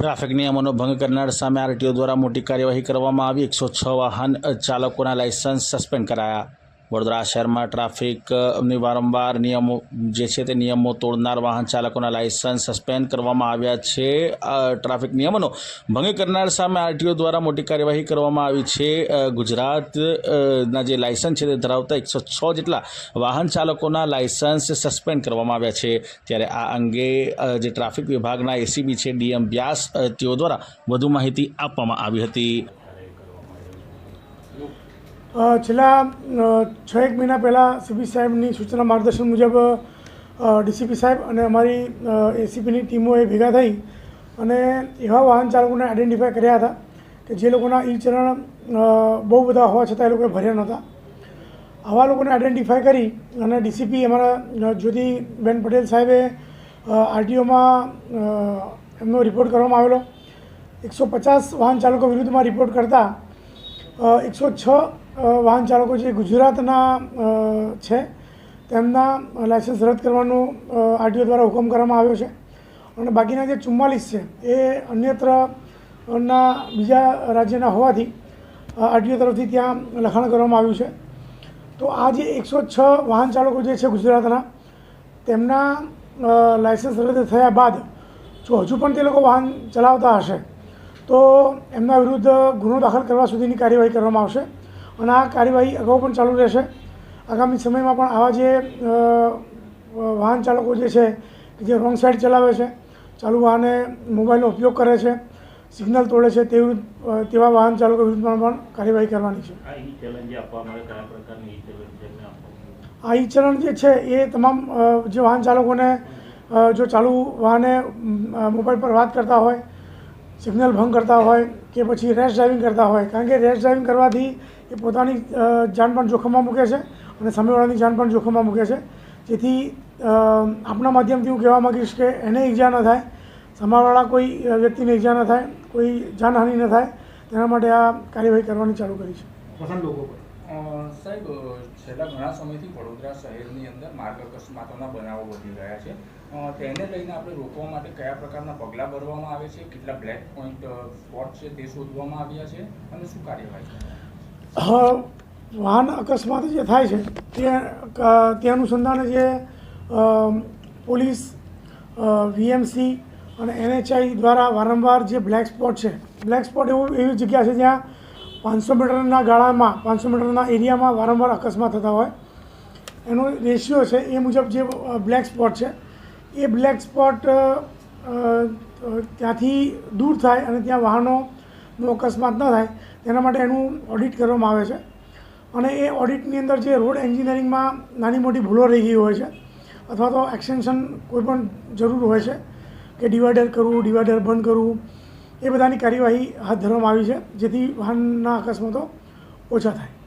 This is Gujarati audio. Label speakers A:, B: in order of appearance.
A: ટ્રાફિક નિયમોનો ભંગ કરનાર સામે આરટીઓ દ્વારા મોટી કાર્યવાહી કરવામાં આવી. એકસો છ વાહન ચાલકોના લાયસન્સ સસ્પેન્ડ કરાયા. વડોદરા શહેરમાં ટ્રાફિકની વારંવાર નિયમો જે છે તે નિયમો તોડનાર વાહન ચાલકોના લાયસન્સ સસ્પેન્ડ કરવામાં આવ્યા છે. ટ્રાફિક નિયમોનો ભંગ કરનાર સામે આરટીઓ દ્વારા મોટી કાર્યવાહી કરવામાં આવી છે. અ, ગુજરાત અ, ના જે લાયસન્સ છે તે ધરાવતા એકસો છ જેટલા વાહન ચાલકોના લાયસન્સ સસ્પેન્ડ કરવામાં આવ્યા છે. ત્યારે આ અંગે જે ટ્રાફિક વિભાગના એસીબી છે ડીએમ વ્યાસ તેઓ દ્વારા વધુ માહિતી આપવામાં આવી હતી.
B: છેલ્લા છ એક મહિના પહેલાં સીપી સાહેબની સૂચના માર્ગદર્શન મુજબ ડીસીપી સાહેબ અને અમારી એસીપીની ટીમોએ ભેગા થઈ અને એવા વાહન ચાલકોને આઈડેન્ટિફાય કર્યા હતા કે જે લોકોના ઈ ચલણ બહુ બધા હોવા છતાં એ લોકોએ ભર્યા નહોતા. આવા લોકોને આઈડેન્ટિફાય કરી અને ડીસીપી અમારા જ્યોતિબેન પટેલ સાહેબે આરટીઓમાં એમનો રિપોર્ટ કરવામાં આવેલો. એકસો પચાસ વાહન ચાલકો વિરુદ્ધમાં રિપોર્ટ કરતાં એકસો છ વાહન ચાલકો જે ગુજરાતના છે, તેમના લાયસન્સ રદ કરવાનો આરટીઓ દ્વારા હુકમ કરવામાં આવ્યો છે. અને બાકીના જે ચુમ્માલીસ છે, એ અન્યત્રના બીજા રાજ્યના હોવાથી આરટીઓ તરફથી ત્યાં લખાણ કરવામાં આવ્યું છે. તો આ જે એકસો છ વાહન ચાલકો જે છે ગુજરાતના, તેમના લાયસન્સ રદ થયા બાદ, જો હજુ પણ તે લોકો વાહન ચલાવતા હશે તો એમના વિરુદ્ધ ગુનો દાખલ કરવા સુધીની કાર્યવાહી કરવામાં આવશે અને આ કાર્યવાહી અગાઉ પણ ચાલુ રહેશે. આગામી સમયમાં પણ આવા જે વાહન ચાલકો જે છે જે રોંગ સાઈડ ચલાવે છે ચાલુ વાહને મોબાઈલનો ઉપયોગ કરે છે સિગ્નલ તોડે છે તે વિરુદ્ધ તેવા વાહન ચાલકો વિરુદ્ધમાં પણ કાર્યવાહી કરવાની છે.
C: ઈ
B: આ ઈ ચલણ જે છે એ તમામ જે વાહન ચાલકોને જો ચાલુ વાહને મોબાઈલ પર વાત કરતા હોય સિગ્નલ ભંગ કરતા હોય કે પછી રેશ ડ્રાઇવિંગ કરતા હોય. કારણ કે રેશ ડ્રાઇવિંગ કરવાથી એ પોતાની જાન પણ જોખમમાં મૂકે છે અને સામેવાળાની જાન પણ જોખમમાં મૂકે છે. જેથી આપણા માધ્યમથી હું કહેવા માગીશ કે એને ઈજા ન થાય. સામેવાળા કોઈ વ્યક્તિને ઈજા ન થાય. કોઈ જાનહાનિ ન થાય. તેના માટે આ કાર્યવાહી કરવાની ચાલુ કરી છે.
D: સાહેબ, છેલ્લા ઘણા સમયથી વડોદરા શહેરની અંદર માર્ગ અકસ્માતોના બનાવો વધી રહ્યા છે. તેને લઈને આપણે રોકવા માટે કયા પ્રકારના પગલાં ભરવામાં આવે છે? કેટલા બ્લેક પોઈન્ટ સ્પોટ છે તે શોધવામાં આવ્યા છે? અને શું કાર્યવાહી
B: વાહન અકસ્માત જે થાય છે, તે તે અનુસંધાને જે પોલીસ વીએમસી અને એનએચઆઈ દ્વારા વારંવાર જે બ્લેક સ્પોટ છે, બ્લેક સ્પોટ એવું એવી જગ્યા છે જ્યાં પાંચસો મીટરના ગાળામાં, પાંચસો મીટરના એરિયામાં વારંવાર અકસ્માત થતા હોય. એનો રેશિયો છે એ મુજબ જે બ્લેક સ્પોટ છે, એ બ્લેક સ્પોટ ત્યાંથી દૂર થાય અને ત્યાં વાહનોનો અકસ્માત ન થાય, તેના માટે એનું ઓડિટ કરવામાં આવે છે. અને એ ઓડિટની અંદર જે રોડ એન્જિનિયરિંગમાં નાની મોટી ભૂલો રહી ગઈ હોય છે, અથવા તો એક્સટેન્શન કોઈ પણ જરૂર હોય છે, કે ડિવાઈડર કરવું ડિવાઈડર બંધ કરવું એ બધાની કાર્યવાહી હાથ ધરવામાં આવી છે જેથી વાહનના અકસ્માતો ઓછા થાય.